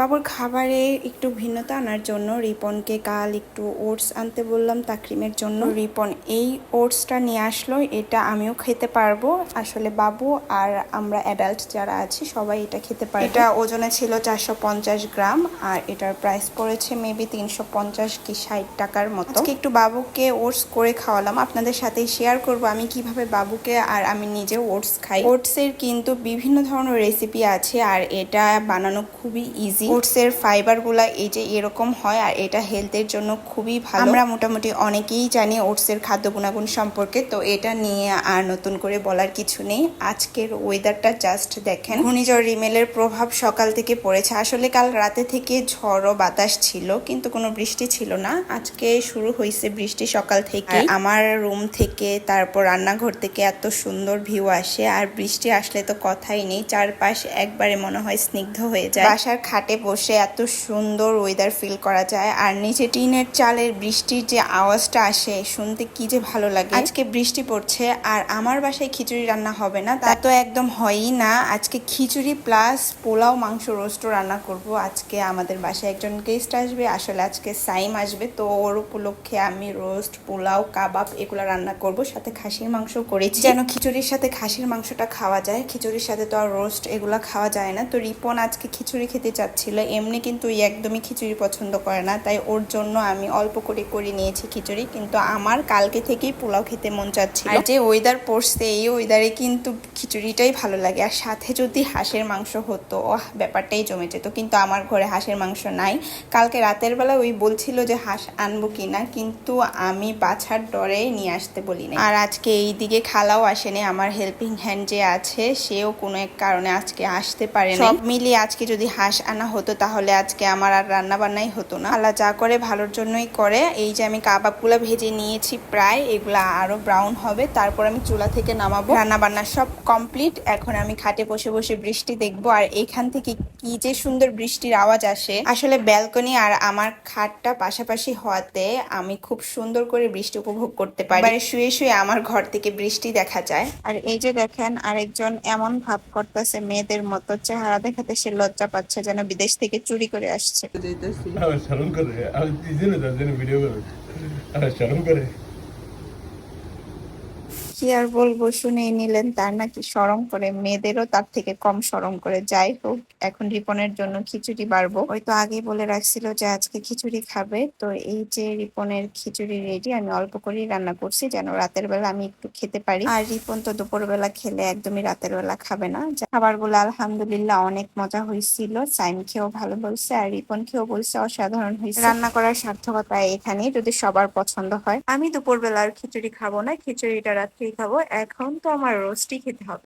বাবুর খাবারে একটু ভিন্নতা আনার জন্য রিপনকে কাল একটু ওটস আনতে বললাম তাকরিমের জন্য। রিপন এই ওটসটা নিয়ে আসলো এটা আমিও খেতে পারব। আসলে বাবু আর আমরা অ্যাডাল্ট যারা আছি সবাই এটা খেতে পারি এটা ওজনে ছিল চারশো পঞ্চাশ গ্রাম আর এটার প্রাইস পড়েছে মেবি তিনশো পঞ্চাশ কি ষাট টাকার মতো। আজকে একটু বাবুকে ওটস করে খাওয়ালাম আপনাদের সাথে শেয়ার করব আমি কীভাবে বাবুকে আর আমি নিজে ওটস খাই। ওটসের কিন্তু বিভিন্ন ধরনের রেসিপি আছে আর এটা বানানো খুবই ইজি ওটসের ফাইবারগুলো এই যে এরকম হয় আর এটা হেলথের জন্য খুবই ভালো। আমরা মোটামুটি অনেকেই জানি ওটসের খাদ্য গুণাগুণ সম্পর্কে তো এটা নিয়ে আর নতুন করে বলার কিছু নেই। আজকের ওয়েদারটা জাস্ট দেখেন। ঘূর্ণিঝড় রিমেলের প্রভাব সকাল থেকে পড়েছে। আসলে কাল রাতে থেকে ঝড় ও বাতাস ছিল কিন্তু কোনো বৃষ্টি ছিল না। আজকে শুরু হয়েছে বৃষ্টি সকাল থেকে। আমার রুম থেকে তারপর রান্নাঘর থেকে এত সুন্দর ভিউ আসে আর বৃষ্টি আসলে তো কথাই নেই। চারপাশ একবারে মনে হয় স্নিগ্ধ হয়ে যায়। বাসার খাটে বসে এত সুন্দর ওয়েদার ফিল করা যায়। আর নিচে টিনের চালের বৃষ্টির যে আওয়াজটা আসে, শুনতে কি যে ভালো লাগে। আজকে বৃষ্টি পড়ছে, আর আমার বাসায় খিচুড়ি রান্না হবে না। তা তো একদম হয়ই না। আজকে খিচুড়ি প্লাস পোলাও, মাংস রোস্টও রান্না করব। আজকে আমাদের বাসায় একজন গেস্ট আসবে। আসলে আজকে সাইম আসবে। তো ওর উপলক্ষে আমি রোস্ট পোলাও, কাবাব এগুলো রান্না করব। সাথে খাসির মাংস করেছি। যেন খিচুড়ির সাথে খাসির মাংসটা খাওয়া যায়। খিচুড়ির সাথে তো আর রোস্ট এগুলো খাওয়া যায় না। তো রিপন আজকে খিচুড়ি খেতে চাচ্ছিল এমনি কিন্তু ই একদমই খিচুড়ি পছন্দ করে না। তাই ওর জন্য আমি অল্প করে করে নিয়েছি খিচুড়ি। কিন্তু আমার কালকে থেকেই পোলাও খেতে মন চাচ্ছিল। আর যে ওয়েদার পড়ছে এই ওয়েদারে কিন্তু খিচুড়িটাই ভালো লাগে। আর সাথে যদি হাঁসের মাংস হতো ও ব্যাপারটাই জমে যেত। কিন্তু আমার ঘরে হাঁসের মাংস নাই। কালকে রাতের বেলা ওই বলছিল যে হাঁস আনব কিনা কিন্তু আমি বাছার ডরে নিয়ে আসতে বলি না আর আজকে এই দিকে খালাও আসেনি। আমার হেল্পিং হ্যান্ড যে আছে সেও কোনো এক কারণে আজকে আসতে পারে না সব মিলিয়ে আজকে যদি হাঁস আনা হতো, তাহলে আজকে আমার আর রান্না বান্নাই হতো না। আল্লাহ যা করে ভালোর জন্যই করে। এই যে আমি কাবাবগুলো ভেজে নিয়েছি প্রায়, এগুলা আরও ব্রাউন হবে। তারপর আমি চুলা থেকে নামাবো। রান্না বান্না সব কমপ্লিট এখন আমি খাটে বসে বসে বৃষ্টি দেখব। আর এখান থেকে কি যে সুন্দর বৃষ্টির আওয়াজ আসে, আসলে ব্যালকনি আর আমার খাটটা পাশাপাশি হওয়াতে আমি খুব সুন্দর করে বৃষ্টি উপভোগ করতে পারি। এবারে শুয়ে শুয়ে আমার ঘর থেকে বৃষ্টি দেখা যায়। আর এই যে দেখেন, আরেকজন এমন ভাব করতেছে, মেয়েদের মতো চেহারা দেখাতে সে লজ্জা পাচ্ছে যেন বিদেশ থেকে চুরি করে আসছে। করে। ভিডিও করে। করে। কি আর বলব? শুনেই নিলেন তার নাকি সরম করে। মেয়েদেরও তার থেকে কম সরম করে। যাই হোক, এখন রিপনের জন্য খিচুড়ি বাড়বো। ওই তো আগেই বলে রাখছিল যে আজকে খিচুড়ি খাবে। তো এই যে রিপনের খিচুড়ি রেডি আমি অল্প করেই রান্না করছি যেন রাতের বেলা আমি একটু খেতে পারি। আর রিপন তো দুপুর বেলা খেলে একদমই রাতের বেলা খাবে না। খাবারগুলো আলহামদুলিল্লাহ অনেক মজা হয়েছিল। সাইম খেয়েও ভালো বলছে আর রিপন খেয়েও বলছে অসাধারণ হয়েছে। রান্না করার সার্থকতা এখানে যদি সবার পছন্দ হয়। আমি দুপুর বেলার খিচুড়ি খাব না। খিচুড়িটা রাত্রেই খাব। এখন তো আমার রোস্টই খেতে হবে।